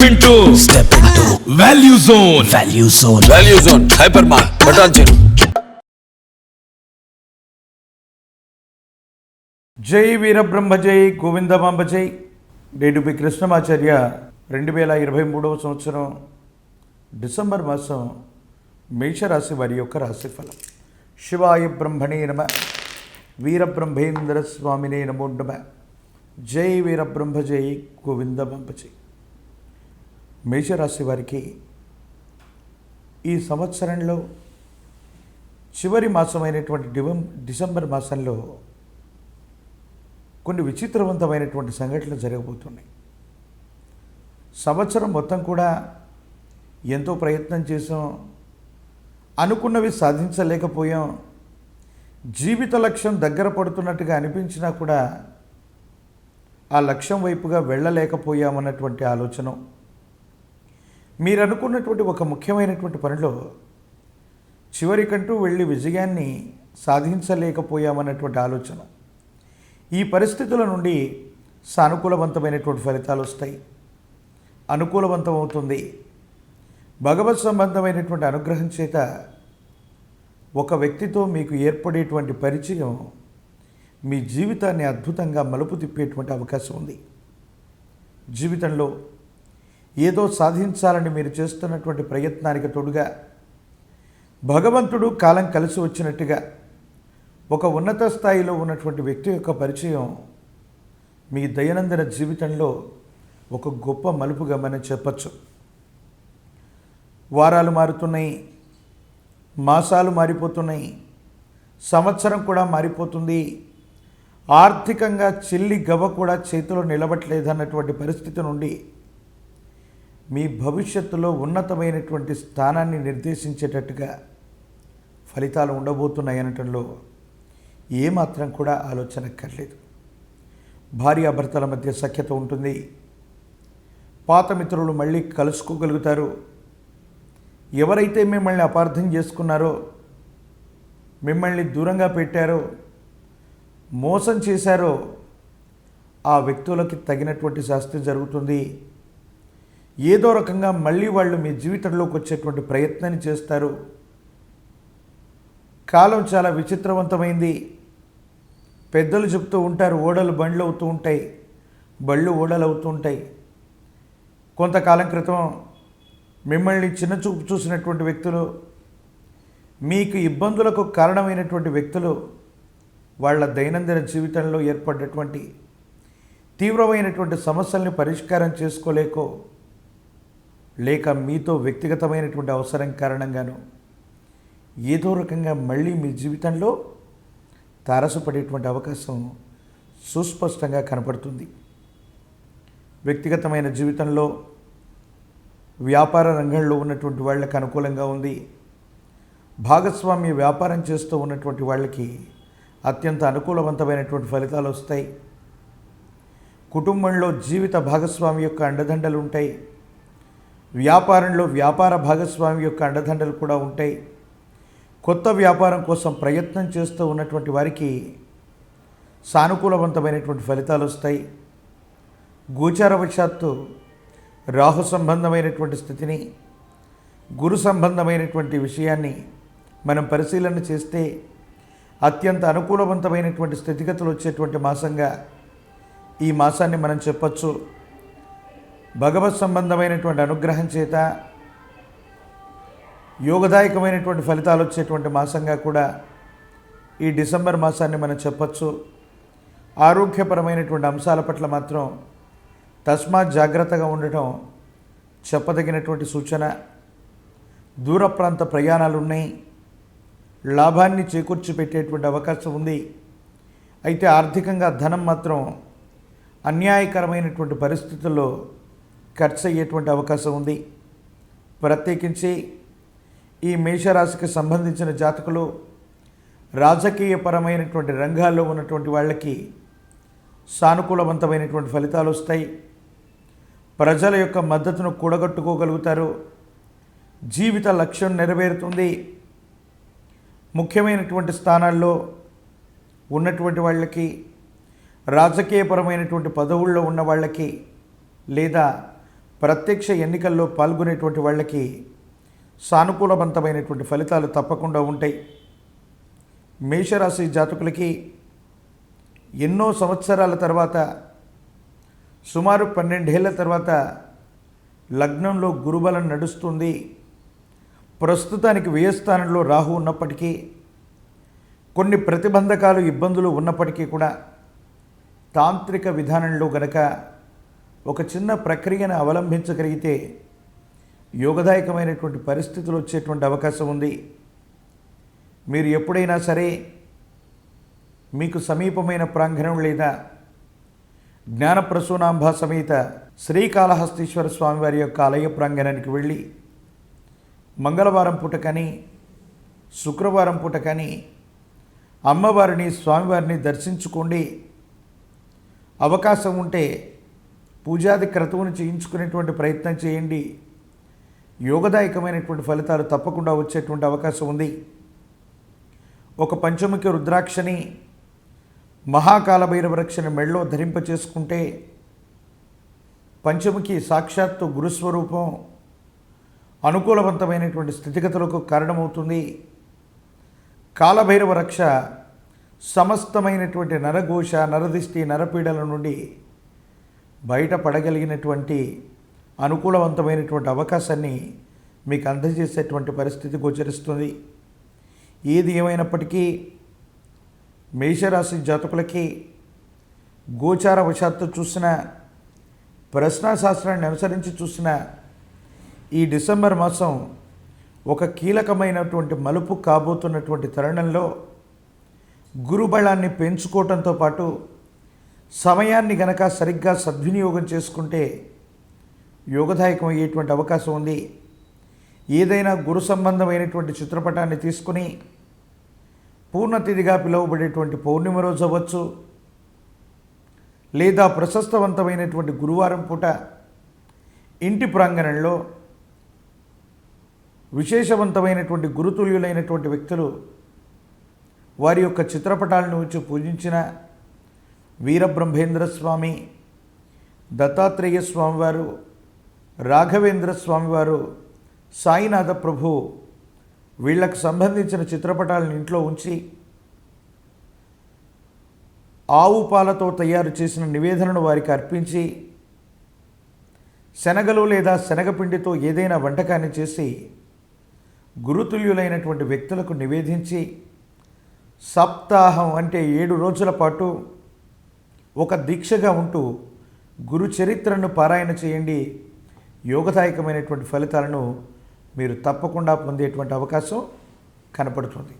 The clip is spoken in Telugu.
into Step into value zone. value zone. Value zone hyper mart Patancheru జై వీరబ్రహ్మ జై గోవిందమాంబ జై. నేడు పి కృష్ణమాచార్య రెండు వేల ఇరవై మూడవ సంవత్సరం డిసెంబర్ మాసం మేషరాశి వారి యొక్క రాశిఫలం. శివాయ బ్రహ్మణే నమ. వీరబ్రహ్మేంద్ర స్వామినే నమో నమ. జై వీరబ్రహ్మ జై గోవిందమాంబ జై. మేషరాశి వారికి ఈ సంవత్సరంలో చివరి మాసమైనటువంటి డివం డిసెంబర్ మాసంలో కొన్ని విచిత్రవంతమైనటువంటి సంఘటనలు జరగబోతున్నాయి. సంవత్సరం మొత్తం కూడా ఎంతో ప్రయత్నం చేసాం అనుకున్నవి సాధించలేకపోయాం. జీవిత లక్ష్యం దగ్గర పడుతున్నట్టుగా అనిపించినా కూడా ఆ లక్ష్యం వైపుగా వెళ్ళలేకపోయామన్నటువంటి ఆలోచన మీరు అనుకున్నటువంటి ఒక ముఖ్యమైనటువంటి పనిలో చివరికంటూ వెళ్ళి విజయాన్ని సాధించలేకపోయామన్నటువంటి ఆలోచన. ఈ పరిస్థితుల నుండి సానుకూలవంతమైనటువంటి ఫలితాలు వస్తాయి. అనుకూలవంతం అవుతుంది భగవత్ సంబంధమైనటువంటి అనుగ్రహం చేత ఒక వ్యక్తితో మీకు ఏర్పడేటువంటి పరిచయం మీ జీవితాన్ని అద్భుతంగా మలుపు తిప్పేటువంటి అవకాశం ఉంది. జీవితంలో ఏదో సాధించాలని మీరు చేస్తున్నటువంటి ప్రయత్నానికి తోడుగా భగవంతుడు కాలం కలిసి వచ్చినట్టుగా ఒక ఉన్నత స్థాయిలో ఉన్నటువంటి వ్యక్తి యొక్క పరిచయం మీ దైనందిన జీవితంలో ఒక గొప్ప మలుపుగా మనం చెప్పచ్చు. వారాలు మారుతున్నాయి మాసాలు మారిపోతున్నాయి సంవత్సరం కూడా మారిపోతుంది ఆర్థికంగా చెల్లి గవ్వ కూడా చేతిలో నిలబట్లేదన్నటువంటి పరిస్థితి నుండి మీ భవిష్యత్తులో ఉన్నతమైనటువంటి స్థానాన్ని నిర్దేశించేటట్టుగా ఫలితాలు ఉండబోతున్నాయి అనటంలో ఏమాత్రం కూడా ఆలోచన కర్లేదు భార్యాభర్తల మధ్య సఖ్యత ఉంటుంది. పాత మిత్రులు మళ్ళీ కలుసుకోగలుగుతారు. ఎవరైతే మిమ్మల్ని అపార్థం చేసుకున్నారో మిమ్మల్ని దూరంగా పెట్టారో మోసం చేశారో ఆ వ్యక్తులకి తగినటువంటి శాస్తి జరుగుతుంది. ఏదో రకంగా మళ్ళీ వాళ్ళు మీ జీవితంలోకి వచ్చేటువంటి ప్రయత్నాన్ని చేస్తారు. కాలం చాలా విచిత్రవంతమైంది. పెద్దలు చెప్తూ ఉంటారు ఓడలు బండ్లు అవుతూ ఉంటాయి బళ్ళు ఓడలు అవుతూ ఉంటాయి. కొంతకాలం క్రితం మిమ్మల్ని చిన్న చూపు చూసినటువంటి వ్యక్తులు మీకు ఇబ్బందులకు కారణమైనటువంటి వ్యక్తులు వాళ్ళ దైనందిన జీవితంలో ఏర్పడినటువంటి తీవ్రమైనటువంటి సమస్యల్ని పరిష్కారం చేసుకోలేకో లేక మీతో వ్యక్తిగతమైనటువంటి అవసరం కారణంగాను ఏదో రకంగా మళ్ళీ మీ జీవితంలో తారసపడేటువంటి అవకాశం సుస్పష్టంగా కనపడుతుంది. వ్యక్తిగతమైన జీవితంలో వ్యాపార రంగంలో ఉన్నటువంటి వాళ్ళకి అనుకూలంగా ఉంది. భాగస్వామ్య వ్యాపారం చేస్తూ ఉన్నటువంటి వాళ్ళకి అత్యంత అనుకూలవంతమైనటువంటి ఫలితాలు వస్తాయి. కుటుంబంలో జీవిత భాగస్వామి యొక్క అండదండలు ఉంటాయి వ్యాపారంలో వ్యాపార భాగస్వామి యొక్క అండదండలు కూడా ఉంటాయి. కొత్త వ్యాపారం కోసం ప్రయత్నం చేస్తూ ఉన్నటువంటి వారికి సానుకూలవంతమైనటువంటి ఫలితాలు వస్తాయి. గోచారవశాత్తు రాహు సంబంధమైనటువంటి స్థితిని గురు సంబంధమైనటువంటి విషయాన్ని మనం పరిశీలన చేస్తే అత్యంత అనుకూలవంతమైనటువంటి స్థితిగతులు వచ్చేటువంటి మాసంగా ఈ మాసాన్ని మనం చెప్పచ్చు. భగవత్ సంబంధమైనటువంటి అనుగ్రహం చేత యోగదాయకమైనటువంటి ఫలితాలు వచ్చేటువంటి మాసంగా కూడా ఈ డిసెంబర్ మాసాన్ని మనం చెప్పచ్చు. ఆరోగ్యపరమైనటువంటి అంశాల పట్ల మాత్రం తస్మాత్ జాగ్రత్తగా ఉండటం చెప్పదగినటువంటి సూచన. దూర ప్రాంత ప్రయాణాలు ఉన్నాయి లాభాన్ని చేకూర్చి పెట్టేటువంటి అవకాశం ఉంది. అయితే ఆర్థికంగా ధనం మాత్రం అన్యాయకరమైనటువంటి పరిస్థితుల్లో ఖర్చు అయ్యేటువంటి అవకాశం ఉంది. ప్రత్యేకించి ఈ మేషరాశికి సంబంధించిన జాతకులు రాజకీయపరమైనటువంటి రంగాల్లో ఉన్నటువంటి వాళ్ళకి సానుకూలవంతమైనటువంటి ఫలితాలు వస్తాయి. ప్రజల యొక్క మద్దతును కూడగట్టుకోగలుగుతారు. జీవిత లక్ష్యం నెరవేరుతుంది. ముఖ్యమైనటువంటి స్థానాల్లో ఉన్నటువంటి వాళ్ళకి రాజకీయపరమైనటువంటి పదవుల్లో ఉన్న వాళ్ళకి లేదా ప్రత్యక్ష ఎన్నికల్లో పాల్గొనేటువంటి వాళ్ళకి సానుకూలవంతమైనటువంటి ఫలితాలు తప్పకుండా ఉంటాయి. మేషరాశి జాతకులకి ఎన్నో సంవత్సరాల తర్వాత సుమారు పన్నెండేళ్ళ తర్వాత లగ్నంలో గురుబలం నడుస్తుంది. ప్రస్తుతానికి వ్యయస్థానంలో రాహు ఉన్నప్పటికీ కొన్ని ప్రతిబంధకాలు ఇబ్బందులు ఉన్నప్పటికీ కూడా తాంత్రిక విధానంలో గనక ఒక చిన్న ప్రక్రియను అవలంబించగలిగితే యోగదాయకమైనటువంటి పరిస్థితులు వచ్చేటువంటి అవకాశం ఉంది. మీరు ఎప్పుడైనా సరే మీకు సమీపమైన ప్రాంగణం లేదా జ్ఞానప్రసూనాంబ సమేత శ్రీకాళహస్తీశ్వర స్వామివారి యొక్క ఆలయ ప్రాంగణానికి వెళ్ళి మంగళవారం పూట కానీ శుక్రవారం పూట కానీ అమ్మవారిని స్వామివారిని దర్శించుకోండి. అవకాశం ఉంటే పూజాది క్రతువును చేయించుకునేటువంటి ప్రయత్నం చేయండి. యోగదాయకమైనటువంటి ఫలితాలు తప్పకుండా వచ్చేటువంటి అవకాశం ఉంది. ఒక పంచముఖి రుద్రాక్షని మహాకాల భైరవ రక్షని మెళ్ళో ధరింప చేసుకుంటే పంచముఖి సాక్షాత్తు గురుస్వరూపం అనుకూలవంతమైనటువంటి స్థితిగతులకు కారణమవుతుంది. కాలభైరవ రక్ష సమస్తమైనటువంటి నరఘోష నరదిష్టి నరపీడల నుండి బయటపడగలిగినటువంటి అనుకూలవంతమైనటువంటి అవకాశాన్ని మీకు అందజేసేటువంటి పరిస్థితి గోచరిస్తుంది. ఏది ఏమైనప్పటికీ మేషరాశి జాతకులకి గోచార వశాత్తు చూసిన ప్రశ్నాశాస్త్రాన్ని అనుసరించి చూసిన ఈ డిసెంబర్ మాసం ఒక కీలకమైనటువంటి మలుపు కాబోతున్నటువంటి తరుణంలో గురుబలాన్ని పెంచుకోవటంతో పాటు సమయాన్ని గనక సరిగ్గా సద్వినియోగం చేసుకుంటే యోగదాయకం అయ్యేటువంటి అవకాశం ఉంది. ఏదైనా గురు సంబంధమైనటువంటి చిత్రపటాన్ని తీసుకుని పూర్ణతిథిగా పిలువబడేటువంటి పౌర్ణిమ రోజు అవ్వచ్చు. లేదా ప్రశస్తవంతమైనటువంటి గురువారం పూట ఇంటి ప్రాంగణంలో విశేషవంతమైనటువంటి గురుతుల్యులైనటువంటి వ్యక్తులు వారి యొక్క చిత్రపటాలను వచ్చి పూజించిన వీరబ్రహ్మేంద్ర స్వామి దత్తాత్రేయ స్వామివారు రాఘవేంద్ర స్వామివారు సాయినాథ ప్రభు వీళ్ళకు సంబంధించిన చిత్రపటాలను ఇంట్లో ఉంచి ఆవు పాలతో తయారు చేసిన నివేదనను వారికి అర్పించి శనగలు లేదా శనగపిండితో ఏదైనా వంటకాన్ని చేసి గురుతుల్యులైనటువంటి వ్యక్తులకు నివేదించి సప్తాహం అంటే ఏడు రోజుల పాటు ఒక దీక్షగా ఉంటూ గురు చరిత్రను పారాయణ చేయండి. యోగదాయకమైనటువంటి ఫలితాలను మీరు తప్పకుండా పొందేటువంటి అవకాశం కనపడుతుంది.